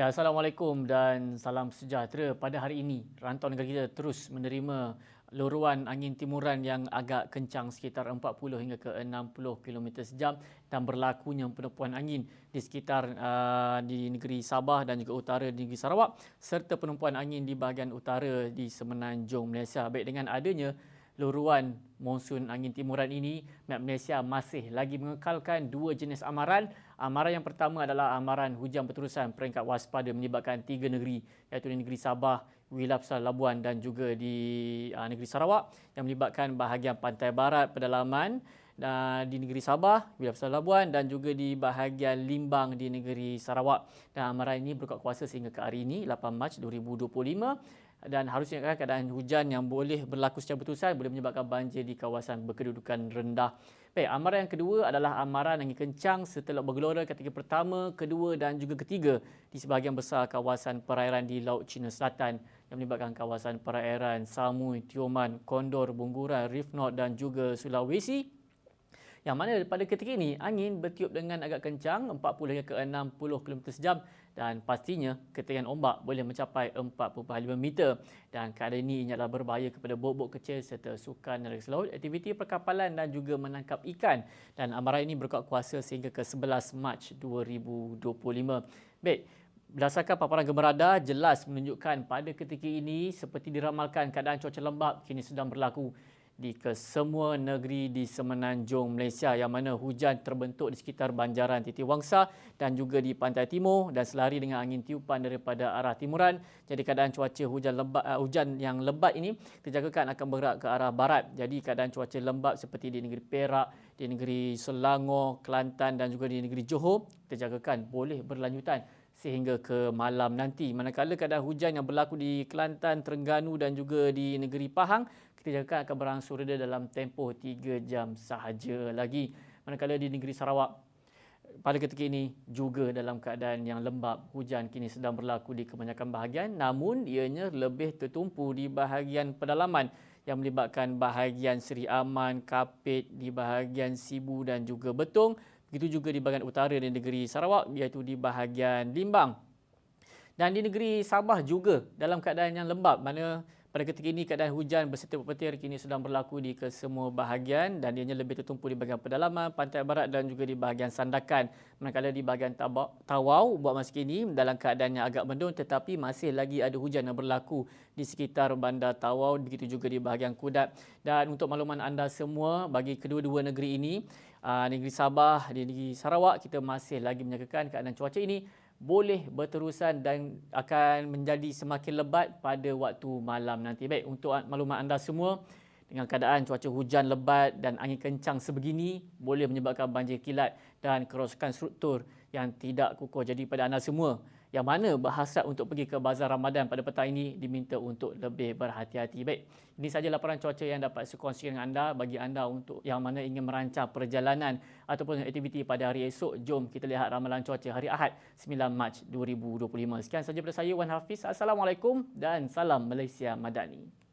Ya, Assalamualaikum dan salam sejahtera. Pada hari ini, rantau negara kita terus menerima luruan angin timuran yang agak kencang sekitar 40 hingga ke 60 km sejam dan berlakunya penumpuan angin di sekitar uh, di negeri Sabah dan juga utara di negeri Sarawak serta penumpuan angin di bahagian utara di semenanjung Malaysia. Baik dengan adanya luruan monsun angin timuran ini, Met Malaysia masih lagi mengekalkan dua jenis amaran. Amaran yang pertama adalah amaran hujan berterusan peringkat waspada menyebabkan tiga negeri iaitu di negeri Sabah, wilayah Besar Labuan dan juga di uh, negeri Sarawak yang melibatkan bahagian pantai barat pedalaman uh, di negeri Sabah, wilayah Besar Labuan dan juga di bahagian Limbang di negeri Sarawak. Dan amaran ini berkuat kuasa sehingga ke hari ini 8 Mac 2025 dan harusnya kan keadaan hujan yang boleh berlaku secara berterusan boleh menyebabkan banjir di kawasan berkedudukan rendah. Baik, amaran yang kedua adalah amaran angin kencang setelah bergelora ketika pertama, kedua dan juga ketiga di sebahagian besar kawasan perairan di Laut Cina Selatan yang melibatkan kawasan perairan Samui, Tioman, Kondor, Bungguran, Reef dan juga Sulawesi yang mana pada ketika ini angin bertiup dengan agak kencang 40 hingga ke 60 km sejam dan pastinya ketinggian ombak boleh mencapai 4.5 meter. Dan keadaan ini adalah berbahaya kepada bot-bot kecil serta sukan dari laut, aktiviti perkapalan dan juga menangkap ikan. Dan amaran ini berkuat kuasa sehingga ke 11 Mac 2025. Baik, Berdasarkan paparan gemerada jelas menunjukkan pada ketika ini seperti diramalkan keadaan cuaca lembap kini sedang berlaku di kesemua negeri di semenanjung Malaysia yang mana hujan terbentuk di sekitar banjaran Titi Wangsa dan juga di pantai timur dan selari dengan angin tiupan daripada arah timuran. Jadi keadaan cuaca hujan lebat uh, hujan yang lebat ini dijangkakan akan bergerak ke arah barat. Jadi keadaan cuaca lembap seperti di negeri Perak, di negeri Selangor, Kelantan dan juga di negeri Johor dijangkakan boleh berlanjutan sehingga ke malam nanti. Manakala keadaan hujan yang berlaku di Kelantan, Terengganu dan juga di negeri Pahang kita jangka akan berangsur reda dalam tempoh 3 jam sahaja lagi. Manakala di negeri Sarawak pada ketika ini juga dalam keadaan yang lembap, hujan kini sedang berlaku di kebanyakan bahagian namun ianya lebih tertumpu di bahagian pedalaman yang melibatkan bahagian Seri Aman, Kapit, di bahagian Sibu dan juga Betong. Begitu juga di bahagian utara di negeri Sarawak iaitu di bahagian Limbang. Dan di negeri Sabah juga dalam keadaan yang lembap mana pada ketika ini keadaan hujan berserta petir kini sedang berlaku di kesemua bahagian dan ianya lebih tertumpu di bahagian pedalaman, pantai barat dan juga di bahagian sandakan. Manakala di bahagian Tawau buat masa kini dalam keadaan yang agak mendung tetapi masih lagi ada hujan yang berlaku di sekitar bandar Tawau begitu juga di bahagian Kudat. Dan untuk makluman anda semua bagi kedua-dua negeri ini, ah, negeri Sabah dan negeri Sarawak kita masih lagi menyangkakan keadaan cuaca ini boleh berterusan dan akan menjadi semakin lebat pada waktu malam nanti. Baik, untuk maklumat anda semua, dengan keadaan cuaca hujan lebat dan angin kencang sebegini, boleh menyebabkan banjir kilat dan kerosakan struktur yang tidak kukuh. Jadi pada anda semua, yang mana berhasrat untuk pergi ke bazar Ramadan pada petang ini diminta untuk lebih berhati-hati. Baik, ini sahaja laporan cuaca yang dapat saya kongsi dengan anda bagi anda untuk yang mana ingin merancang perjalanan ataupun aktiviti pada hari esok. Jom kita lihat ramalan cuaca hari Ahad 9 Mac 2025. Sekian sahaja daripada saya Wan Hafiz. Assalamualaikum dan salam Malaysia Madani.